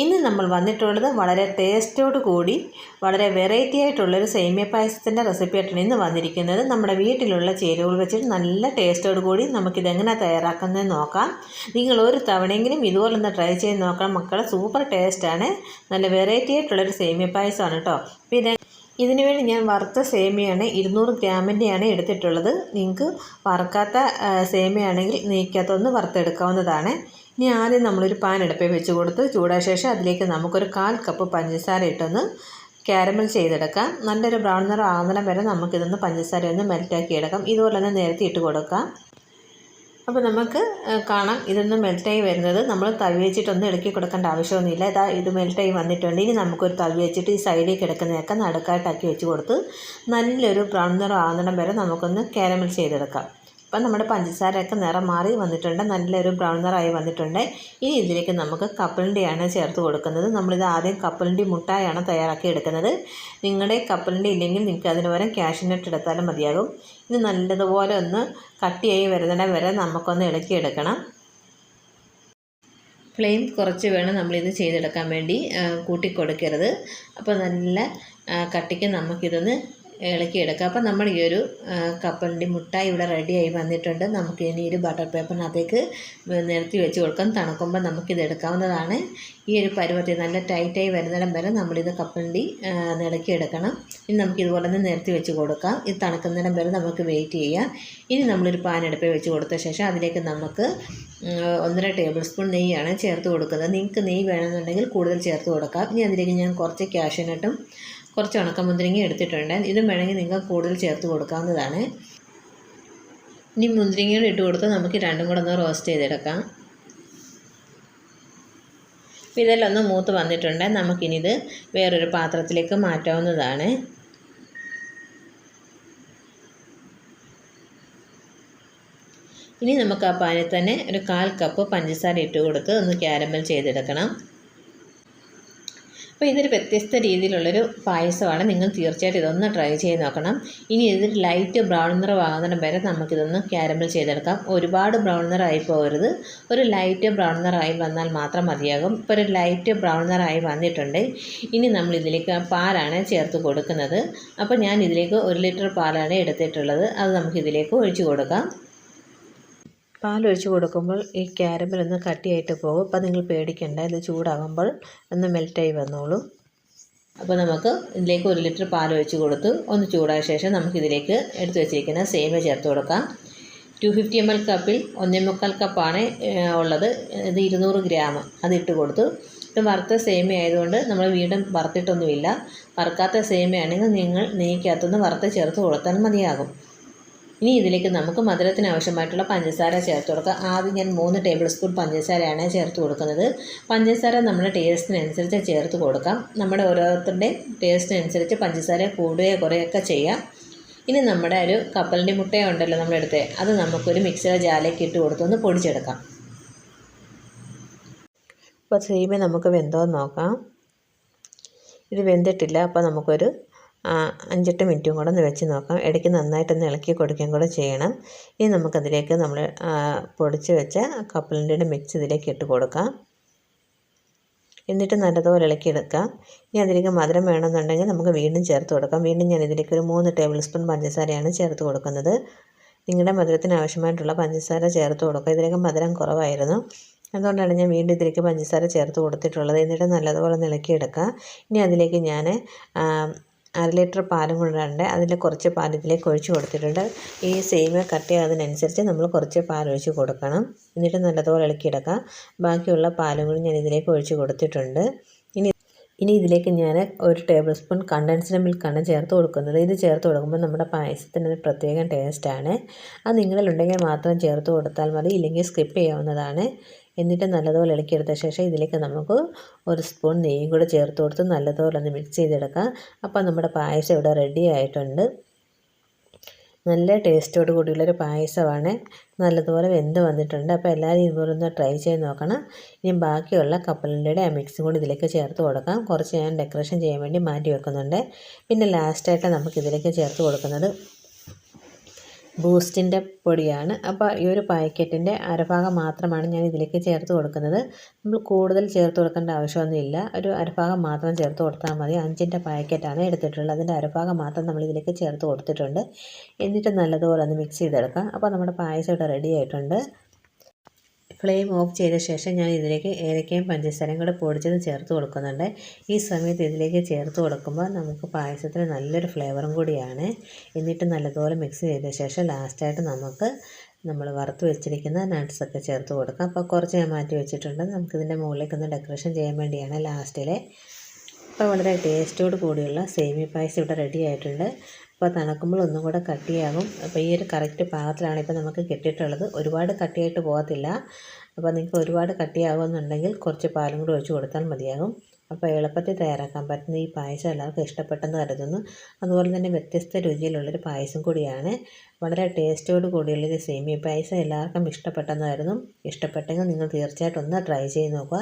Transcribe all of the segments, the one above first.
ഇന്ന് നമ്മൾ വന്നിട്ടുള്ളത് വളരെ ടേസ്റ്റോട് കൂടി വളരെ വെറൈറ്റി ആയിട്ടുള്ളൊരു സേമിയ പായസത്തിന്റെ റെസിപ്പിയായിട്ടാണ് ഇന്ന് വന്നിരിക്കുന്നത്. നമ്മുടെ വീട്ടിലുള്ള ചേരുവകൾ വെച്ചിട്ട് നല്ല ടേസ്റ്റോട് കൂടി നമുക്കിതെങ്ങനെ തയ്യാറാക്കുന്നത് നോക്കാം. നിങ്ങൾ ഒരു തവണയെങ്കിലും ഇതുപോലൊന്ന് ട്രൈ ചെയ്ത് നോക്കാം. മക്കളെ സൂപ്പർ ടേസ്റ്റാണ് നല്ല വെറൈറ്റി ആയിട്ടുള്ളൊരു സേമിയ പായസമാണ് കേട്ടോ പിന്നെ ഇതിനു വേണ്ടി ഞാൻ വറുത്ത സേമിയാണ് ഇരുന്നൂറ് ഗ്രാമിന്റെയാണ് എടുത്തിട്ടുള്ളത്. നിങ്ങൾക്ക് വറുക്കാത്ത സേമിയാണെങ്കിൽ നീക്കാത്തൊന്ന് വറുത്തെടുക്കാവുന്നതാണ്. ഇനി ആദ്യം നമ്മളൊരു പാൻ അടുപ്പിൽ വെച്ച് കൊടുത്ത് ചൂടാ ശേഷം അതിലേക്ക് നമുക്കൊരു കാൽ കപ്പ് പഞ്ചസാര ഇട്ടൊന്ന് ക്യാരമൽ ചെയ്തെടുക്കാം. നല്ലൊരു ബ്രൗൺ നിറം ആകുന്നിടം വരെ നമുക്കിതൊന്ന് പഞ്ചസാര ഒന്ന് മെൽറ്റാക്കി എടുക്കാം. ഇതുപോലെ തന്നെ നേരത്തെ ഇട്ട് കൊടുക്കാം. അപ്പോൾ നമുക്ക് കാണാം. ഇതൊന്ന് മെൽറ്റായി വരുന്നത്. നമ്മൾ തവി വെച്ചിട്ടൊന്നും ഇളക്കി കൊടുക്കേണ്ട ആവശ്യമൊന്നുമില്ല. ഇതാ ഇത് മെൽറ്റായി വന്നിട്ടുണ്ട്. ഇനി നമുക്കൊരു തവി വെച്ചിട്ട് ഈ സൈഡിലേക്ക് കിടക്കുന്നതൊക്കെ നടുക്കായിട്ടാക്കി വെച്ച് കൊടുത്ത് നല്ലൊരു ബ്രൗൺ നിറം ആകുന്നിടം വരെ നമുക്കൊന്ന് കാരമൽ ചെയ്തെടുക്കാം. അപ്പം നമ്മുടെ പഞ്ചസാരയൊക്കെ നിറം മാറി വന്നിട്ടുണ്ട്. നല്ലൊരു ബ്രൗൺ നിറമായി വന്നിട്ടുണ്ട്. ഇനി ഇതിലേക്ക് നമുക്ക് കപ്പലിന്റെയാണ് ചേർത്ത് കൊടുക്കുന്നത്. നമ്മളിത് ആദ്യം കപ്പലിന്റെ മുട്ടായാണ് തയ്യാറാക്കി എടുക്കുന്നത്. നിങ്ങളുടെ കപ്പലിന്റെ ഇല്ലെങ്കിൽ നിങ്ങൾക്ക് അതിന് പകരം ക്യാഷ്നട്ട് എടുത്താലും മതിയാകും. ഇത് നല്ലതുപോലെ ഒന്ന് കട്ടിയായി വരുന്നിടം വരെ നമുക്കൊന്ന് ഇളക്കിയെടുക്കണം ഫ്ലെയിം കുറച്ച് വേണം നമ്മളിത് ചെയ്തെടുക്കാൻ വേണ്ടി കൂട്ടിക്കൊടുക്കരുത്. അപ്പോൾ നല്ല കട്ടിക്ക് നമുക്കിതൊന്ന് ഇളക്കിയെടുക്കുക അപ്പോൾ നമ്മൾ ഈ ഒരു കപ്പലിന്റെ മുട്ടായി ഇവിടെ റെഡിയായി വന്നിട്ടുണ്ട്. നമുക്ക് ഇനി ഒരു ബട്ടർ പേപ്പറിനകത്തേക്ക് നിരത്തി വെച്ച് കൊടുക്കാം. തണുക്കുമ്പോൾ നമുക്കിത് എടുക്കാവുന്നതാണ്. ഈ ഒരു പരുവത്തിൽ നല്ല ടൈറ്റായി വരുന്നിടം വരെ നമ്മളിത് കപ്പലിന്റെ ഇളക്കിയെടുക്കണം ഇനി നമുക്ക് ഇതുപോലെ തന്നെ നിരത്തി വെച്ച് കൊടുക്കാം. ഇത് തണുക്കുന്നിടം വരെ നമുക്ക് വെയിറ്റ് ചെയ്യാം. ഇനി നമ്മളൊരു പാൻ അടുപ്പിൽ വെച്ച് കൊടുത്ത ശേഷം അതിലേക്ക് നമുക്ക് ഒന്നര ടേബിൾ സ്പൂൺ നെയ്യാണ് ചേർത്ത് കൊടുക്കുന്നത്. നിങ്ങൾക്ക് നെയ്യ് വേണമെന്നുണ്ടെങ്കിൽ കൂടുതൽ ചേർത്ത് കൊടുക്കാം. ഇനി അതിലേക്ക് ഞാൻ കുറച്ച് ക്യാഷ്യനട്ടും കുറച്ച് ഉണക്കമുന്തിരിങ്ങ എടുത്തിട്ടുണ്ട്. ഇതും വേണമെങ്കിൽ നിങ്ങൾക്ക് കൂടുതൽ ചേർത്ത് കൊടുക്കാവുന്നതാണ്. ഇനി മുന്തിരിങ്ങകൾ ഇട്ട് കൊടുത്ത് നമുക്ക് രണ്ടും കൂടെ ഒന്ന് റോസ്റ്റ് ചെയ്തെടുക്കാം. അപ്പോൾ ഇതെല്ലാം ഒന്ന് മൂത്ത് വന്നിട്ടുണ്ട്. നമുക്കിനിത് വേറൊരു പാത്രത്തിലേക്ക് മാറ്റാവുന്നതാണ്. ഇനി നമുക്ക് ആ പാനിൽ തന്നെ ഒരു കാൽ കപ്പ് പഞ്ചസാര ഇട്ട് കൊടുത്ത് ഒന്ന് ക്യാരമൽ ചെയ്തെടുക്കണം. അപ്പോൾ ഇതൊരു വ്യത്യസ്ത രീതിയിലുള്ളൊരു പായസമാണ്. നിങ്ങൾ തീർച്ചയായിട്ടും ഇതൊന്ന് ട്രൈ ചെയ്ത് നോക്കണം. ഇനി ഇതിൽ ലൈറ്റ് ബ്രൗൺ നിറമാകുന്നിടം വരെ നമുക്കിതൊന്ന് ക്യാരമൽ ചെയ്തെടുക്കാം. ഒരുപാട് ബ്രൗൺ നിറമായി പോകരുത്. ഒരു ലൈറ്റ് ബ്രൗൺ നിറമായി വന്നാൽ മാത്രം മതിയാകും. ഇപ്പോൾ ഒരു ലൈറ്റ് ബ്രൗൺ നിറമായി വന്നിട്ടുണ്ട്. ഇനി നമ്മൾ ഇതിലേക്ക് പാലാണ് ചേർത്ത് കൊടുക്കുന്നത്. അപ്പോൾ ഞാൻ ഇതിലേക്ക് ഒരു ലിറ്റർ പാലാണ് എടുത്തിട്ടുള്ളത്. അത് നമുക്കിതിലേക്ക് ഒഴിച്ചു കൊടുക്കാം. പാലൊഴിച്ച് കൊടുക്കുമ്പോൾ ഈ ക്യാരമൽ ഒന്ന് കട്ടിയായിട്ട് പോകും. അപ്പോൾ നിങ്ങൾ പേടിക്കണ്ട ഇത് ചൂടാകുമ്പോൾ ഒന്ന് മെൽറ്റായി വന്നോളും. അപ്പോൾ നമുക്ക് ഇതിലേക്ക് ഒരു ലിറ്റർ പാൽ ഒഴിച്ച് കൊടുത്ത് ഒന്ന് ചൂടായ ശേഷം നമുക്കിതിലേക്ക് എടുത്തു വെച്ചിരിക്കുന്ന സേമ ചേർത്ത് കൊടുക്കാം. ടു ഫിഫ്റ്റി എം എൽ കപ്പിൽ ഒന്നേ മുക്കാൽ കപ്പാണ് ഉള്ളത്. ഇത് ഇരുന്നൂറ് ഗ്രാം അതിട്ട് കൊടുത്തു. ഇത് വറുത്ത സേമിയ ആയതുകൊണ്ട് നമ്മൾ വീണ്ടും വറുത്തിട്ടൊന്നുമില്ല. വറുക്കാത്ത സേമയാണെങ്കിൽ നിങ്ങൾ നെയ്ക്കകത്തുനിന്ന് വറുത്ത് ചേർത്ത് കൊടുത്താൽ മതിയാകും. ഇനി ഇതിലേക്ക് നമുക്ക് മധുരത്തിന് ആവശ്യമായിട്ടുള്ള പഞ്ചസാര ചേർത്ത് കൊടുക്കുക ആദ്യം ഞാൻ മൂന്ന് ടേബിൾ സ്പൂൺ പഞ്ചസാരയാണ് ചേർത്ത് കൊടുക്കുന്നത്. പഞ്ചസാര നമ്മുടെ ടേസ്റ്റിനനുസരിച്ച് ചേർത്ത് കൊടുക്കാം. നമ്മുടെ ഓരോരുത്തരുടെയും ടേസ്റ്റിനനുസരിച്ച് പഞ്ചസാര കൂടുകയോ കുറയൊക്കെ ചെയ്യാം. ഇനി നമ്മുടെ ഒരു കപ്പലിന്റെ മുട്ടയുണ്ടല്ലോ നമ്മളെടുത്ത് അത് നമുക്കൊരു മിക്സിയുടെ ജാലേക്ക് ഇട്ട് കൊടുത്തൊന്ന് പൊടിച്ചെടുക്കാം. അപ്പോൾ സേമിയ നമുക്ക് വെന്തോ നോക്കാം. ഇത് വെന്തിട്ടില്ല അപ്പോൾ നമുക്കൊരു അഞ്ചെട്ട് മിനിറ്റും കൂടെ ഒന്ന് വെച്ച് നോക്കാം. ഇടയ്ക്ക് നന്നായിട്ടൊന്ന് ഇളക്കി കൊടുക്കുകയും കൂടെ ചെയ്യണം. ഇനി നമുക്കതിലേക്ക് നമ്മൾ പൊടിച്ച് വെച്ച കപ്പലിന്റെ മിക്സ് ഇതിലേക്ക് ഇട്ട് കൊടുക്കാം. എന്നിട്ട് നല്ലതുപോലെ ഇളക്കിയെടുക്കാം ഇനി അതിലേക്ക് മധുരം വേണമെന്നുണ്ടെങ്കിൽ നമുക്ക് വീണ്ടും ചേർത്ത് കൊടുക്കാം. വീണ്ടും ഞാൻ ഇതിലേക്ക് ഒരു മൂന്ന് ടേബിൾ സ്പൂൺ പഞ്ചസാരയാണ് ചേർത്ത് കൊടുക്കുന്നത്. നിങ്ങളുടെ മധുരത്തിന് ആവശ്യമായിട്ടുള്ള പഞ്ചസാര ചേർത്ത് കൊടുക്കുക. ഇതിലേക്ക് മധുരം കുറവായിരുന്നു. അതുകൊണ്ടാണ് ഞാൻ വീണ്ടും ഇതിലേക്ക് പഞ്ചസാര ചേർത്ത് കൊടുത്തിട്ടുള്ളത്. എന്നിട്ട് നല്ലതുപോലെ ഇളക്കിയെടുക്കുക ഇനി അതിലേക്ക് ഞാൻ അര ലിറ്റർ പാലും കൊണ്ടുണ്ട് അതിൽ കുറച്ച് പാൽ ഇതിലേക്ക് ഒഴിച്ച് കൊടുത്തിട്ടുണ്ട്. ഈ സേമിയ കട്ടിയാകുന്നതിനനുസരിച്ച് നമ്മൾ കുറച്ച് പാൽ ഒഴിച്ച് കൊടുക്കണം. എന്നിട്ട് നല്ലതുപോലെ ഇളക്കിയെടുക്കാം ബാക്കിയുള്ള പാലും കൂടി ഞാൻ ഇതിലേക്ക് ഒഴിച്ച് കൊടുത്തിട്ടുണ്ട്. ഇനി ഇനി ഇതിലേക്ക് ഞാൻ ഒരു ടേബിൾ സ്പൂൺ കണ്ടൻസ്ഡ് മിൽക്കാണ് ചേർത്ത് കൊടുക്കുന്നത്. ഇത് ചേർത്ത് കൊടുക്കുമ്പോൾ നമ്മുടെ പായസത്തിന് ഒരു പ്രത്യേകം ടേസ്റ്റാണ് അത് നിങ്ങളിലുണ്ടെങ്കിൽ മാത്രം ചേർത്ത് കൊടുത്താൽ മതി. ഇല്ലെങ്കിൽ സ്കിപ്പ് ചെയ്യാവുന്നതാണ്. എന്നിട്ട് നല്ലതുപോലെ ഇളക്കിയെടുത്ത ശേഷം ഇതിലേക്ക് നമുക്ക് ഒരു സ്പൂൺ നെയ്യും കൂടെ ചേർത്ത് കൊടുത്ത് നല്ലതുപോലെ ഒന്ന് മിക്സ് ചെയ്തെടുക്കാം. അപ്പോൾ നമ്മുടെ പായസം ഇവിടെ റെഡി ആയിട്ടുണ്ട്. നല്ല ടേസ്റ്റോട് കൂടിയുള്ളൊരു പായസമാണ്. നല്ലതുപോലെ വെന്ത് വന്നിട്ടുണ്ട്. അപ്പോൾ എല്ലാവരും ഇതുപോലെ ഒന്ന് ട്രൈ ചെയ്ത് നോക്കണം. ഇനി ബാക്കിയുള്ള കപ്പലിന്റെ ആ മിക്സും കൂടി ഇതിലേക്ക് ചേർത്ത് കൊടുക്കാം. കുറച്ച് ഞാൻ ഡെക്കറേഷൻ ചെയ്യാൻ വേണ്ടി മാറ്റി വെക്കുന്നുണ്ട്. പിന്നെ ലാസ്റ്റായിട്ട് നമുക്ക് ഇതിലേക്ക് ചേർത്ത് കൊടുക്കുന്നത് ബൂസ്റ്റിന്റെ പൊടിയാണ്. അപ്പോൾ ഈ ഒരു പാക്കറ്റിന്റെ അരഭാഗം മാത്രമാണ് ഞാൻ ഇതിലേക്ക് ചേർത്ത് കൊടുക്കുന്നത്. നമ്മൾ കൂടുതൽ ചേർത്ത് കൊടുക്കേണ്ട ആവശ്യമൊന്നുമില്ല. ഒരു അരഭാഗം മാത്രം ചേർത്ത് കൊടുത്താൽ മതി. അഞ്ചിന്റെ പാക്കറ്റാണ് എടുത്തിട്ടുള്ളത്. അതിന്റെ അരഭാഗം മാത്രം നമ്മൾ ഇതിലേക്ക് ചേർത്ത് കൊടുത്തിട്ടുണ്ട്. എന്നിട്ട് നല്ലതുപോലെ ഒന്ന് മിക്സ് ചെയ്തെടുക്കാം. അപ്പോൾ നമ്മുടെ പായസം ഇവിടെ റെഡി ആയിട്ടുണ്ട്. ഫ്ലെയിം ഓഫ് ചെയ്ത ശേഷം ഞാൻ ഇതിലേക്ക് ഏലക്കയും പഞ്ചസാരയും കൂടെ പൊടിച്ചത് ചേർത്ത് കൊടുക്കുന്നുണ്ട്. ഈ സമയത്ത് ഇതിലേക്ക് ചേർത്ത് കൊടുക്കുമ്പോൾ നമുക്ക് പായസത്തിന് നല്ലൊരു ഫ്ലേവറും കൂടിയാണ്. എന്നിട്ട് നല്ലതുപോലെ മിക്സ് ചെയ്ത ശേഷം ലാസ്റ്റായിട്ട് നമുക്ക് നമ്മൾ വറുത്ത് വെച്ചിരിക്കുന്ന നട്ട്സൊക്കെ ചേർത്ത് കൊടുക്കാം. അപ്പോൾ കുറച്ച് ഞാൻ മാറ്റി വെച്ചിട്ടുണ്ട്. നമുക്കിതിന്റെ മുകളിലേക്ക് ഒന്ന് ഡെക്കറേഷൻ ചെയ്യാൻ വേണ്ടിയാണ് ലാസ്റ്റിലെ. അപ്പോൾ വളരെ ടേസ്റ്റോട് കൂടിയുള്ള സേമിയ പായസം ഇവിടെ റെഡി ആയിട്ടുണ്ട്. അപ്പോൾ തണുക്കുമ്പോൾ ഒന്നും കൂടെ കട്ടിയാകും. അപ്പോൾ ഈ ഒരു കറക്റ്റ് പാകത്തിലാണ് ഇപ്പോൾ നമുക്ക് കിട്ടിയിട്ടുള്ളത്. ഒരുപാട് കട്ടിയായിട്ട് പോകത്തില്ല. അപ്പോൾ നിങ്ങൾക്ക് ഒരുപാട് കട്ടിയാകുമെന്നുണ്ടെങ്കിൽ കുറച്ച് പാലും കൂടി ഒഴിച്ച് കൊടുത്താൽ മതിയാകും. അപ്പോൾ എളുപ്പത്തിൽ തയ്യാറാക്കാൻ പറ്റുന്ന ഈ പായസം എല്ലാവർക്കും ഇഷ്ടപ്പെട്ടെന്ന് കരുതുന്നു. അതുപോലെ തന്നെ വ്യത്യസ്ത രുചിയിലുള്ളൊരു പായസം കൂടിയാണ്. വളരെ ടേസ്റ്റോട് കൂടിയുള്ളൊരു സേമിയ പായസം എല്ലാവർക്കും ഇഷ്ടപ്പെട്ടെന്ന് കരുതുന്നു. ഇഷ്ടപ്പെട്ടെങ്കിൽ നിങ്ങൾ തീർച്ചയായിട്ടും ഒന്ന് ട്രൈ ചെയ്ത് നോക്കുക.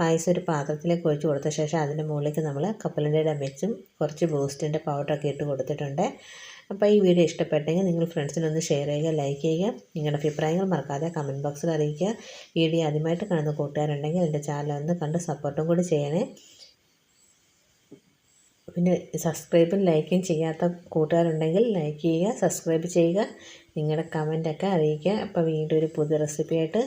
പായസം ഒരു പാത്രത്തിലേക്ക് ഒഴിച്ച് കൊടുത്ത ശേഷം അതിന്റെ മുകളിലേക്ക് നമ്മൾ കപ്പലണ്ടിയുടെ മിക്സും കുറച്ച് ബൂസ്റ്റിന്റെ പൗഡറൊക്കെ ഇട്ട് കൊടുത്തിട്ടുണ്ട്. അപ്പോൾ ഈ വീഡിയോ ഇഷ്ടപ്പെട്ടെങ്കിൽ നിങ്ങൾ ഫ്രണ്ട്സിനൊന്ന് ഷെയർ ചെയ്യുക ലൈക്ക് ചെയ്യുക. നിങ്ങളുടെ അഭിപ്രായങ്ങൾ മറക്കാതെ കമന്റ് ബോക്സിൽ അറിയിക്കുക. വീഡിയോ ആദ്യമായിട്ട് കാണുന്ന കൂട്ടുകാരുണ്ടെങ്കിൽ എന്റെ ചാനൽ ഒന്ന് കണ്ട് സപ്പോർട്ടും കൂടി ചെയ്യണേ. പിന്നെ സബ്സ്ക്രൈബും ലൈക്കും ചെയ്യാത്ത കൂട്ടുകാരുണ്ടെങ്കിൽ ലൈക്ക് ചെയ്യുക സബ്സ്ക്രൈബ് ചെയ്യുക നിങ്ങളുടെ കമന്റൊക്കെ അറിയിക്കുക. അപ്പോൾ വീണ്ടും ഒരു പുതിയ റെസിപ്പിയായിട്ട്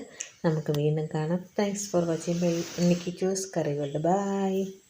നമുക്ക് വീണ്ടും കാണാം. Thanks for watching bye Mickey choose curry world bye